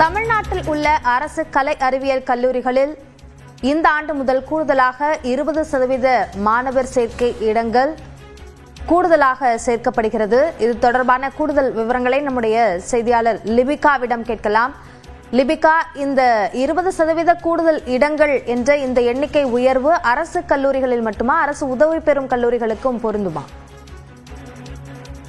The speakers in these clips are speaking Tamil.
தமிழ்நாட்டில் உள்ள அரசு கலை அறிவியல் கல்லூரிகளில் இந்த ஆண்டு முதல் கூடுதலாக இருபது சதவீத மாணவர் சேர்க்கை இடங்கள் கூடுதலாக சேர்க்கப்படுகிறது. இது தொடர்பான கூடுதல் விவரங்களை நம்முடைய செய்தியாளர் லிபிகாவிடம் கேட்கலாம். லிபிகா இந்த இருபது சதவீத கூடுதல் இடங்கள் என்ற இந்த எண்ணிக்கை உயர்வு அரசு கல்லூரிகளில் மட்டுமா? அரசு உதவி பெறும் கல்லூரிகளுக்கும் பொருந்துமா?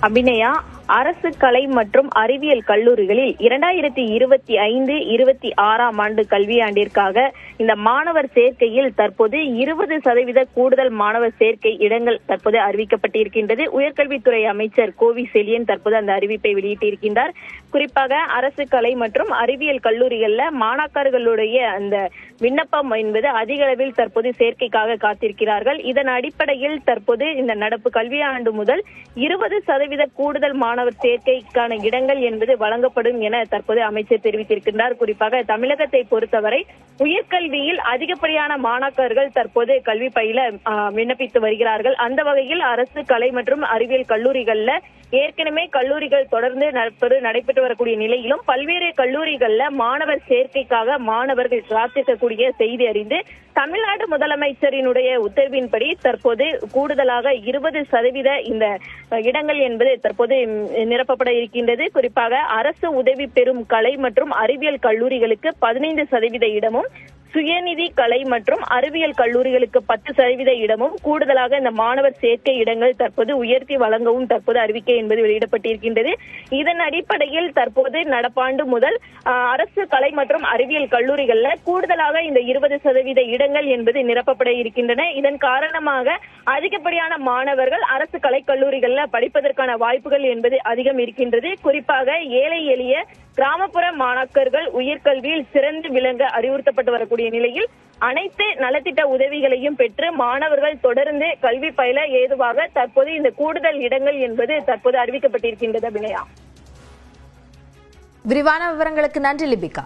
அபிநயா அரசு கலை மற்றும் அறிவியல் கல்லூரிகளில் இரண்டாயிரத்தி இருபத்தி ஐந்து இருபத்தி ஆறாம் ஆண்டு கல்வியாண்டிற்காக இந்த மாணவர் சேர்க்கையில் தற்போது இருபது சதவீத கூடுதல் மாணவர் சேர்க்கை இடங்கள் தற்போது அறிவிக்கப்பட்டிருக்கின்றது. உயர்கல்வித்துறை அமைச்சர் கோவி செலியன் தற்போது அந்த அறிவிப்பை வெளியிட்டிருக்கின்றார். குறிப்பாக அரசு கலை மற்றும் அறிவியல் கல்லூரிகளில் மாணாக்கர்களுடைய அந்த விண்ணப்பம் என்பது அதிக அளவில் தற்போது சேர்க்கைக்காக காத்திருக்கிறார்கள். இதன் அடிப்படையில் தற்போது இந்த நடப்பு கல்வியாண்டு முதல் இருபது சதவீத கூடுதல் மாணவர் சேர்க்கைக்கான இடங்கள் என்பது வழங்கப்படும் என தற்போது அமைச்சர் தெரிவித்திருக்கின்றார். குறிப்பாக தமிழகத்தை பொறுத்தவரை உயர்கல்வியில் அதிகப்படியான மாணாக்கர்கள் தற்போது கல்வி பயில விண்ணப்பித்து வருகிறார்கள். அந்த வகையில் அரசு கலை மற்றும் அறிவியல் கல்லூரிகள்ல ஏற்கனவே கல்லூரிகள் தொடர்ந்து நடப்பது நடைபெற்று வரக்கூடிய நிலையிலும் பல்வேறு கல்லூரிகள்ல மாணவர் சேர்க்கைக்காக மாணவர்கள் கூடிய செய்தி அறிந்து தமிழ்நாடு முதலமைச்சரினுடைய உத்தரவின்படி தற்போது கூடுதலாக இருபது சதவீத இந்த இடங்கள் என்பது தற்போது நிரப்பப்பட இருக்கின்றது. குறிப்பாக அரசு உதவி பெறும் கலை மற்றும் அறிவியல் கல்லூரிகளுக்கு பதினைந்து சதவீத இடமும் சுயநிதி கலை மற்றும் அறிவியல் கல்லூரிகளுக்கு பத்து சதவீத இடமும் கூடுதலாக இந்த மாணவர் சேர்க்கை இடங்கள் தற்போது உயர்த்தி வழங்கவும் தற்போது அறிவிக்கை என்பது வெளியிடப்பட்டிருக்கின்றது. இதன் அடிப்படையில் தற்போது நடப்பாண்டு முதல் அரசு கலை மற்றும் அறிவியல் கல்லூரிகள்ல கூடுதலாக இந்த இருபது சதவீத இடங்கள் என்பது நிரப்பப்பட இருக்கின்றன. இதன் காரணமாக அதிகப்படியான மாணவர்கள் அரசு கலைக்கல்லூரிகள்ல படிப்பதற்கான வாய்ப்புகள் என்பது அதிகம் இருக்கின்றது. குறிப்பாக ஏழை எளிய கிராமப்புற மாணாக்கர்கள் உயர்கல்வியில் சிறந்து விளங்க அறிவுறுத்தப்பட்டு வரக்கூடிய நிலையில் அனைத்து நலத்திட்ட உதவிகளையும் பெற்று மாணவர்கள் தொடர்ந்து கல்வி பயில ஏதுவாக தற்போது இந்த கூடுதல் இடங்கள் என்பது தற்போது அறிவிக்கப்பட்டிருக்கின்றது அபிநயா. விரிவான விவரங்களுக்கு நன்றி லிபிகா.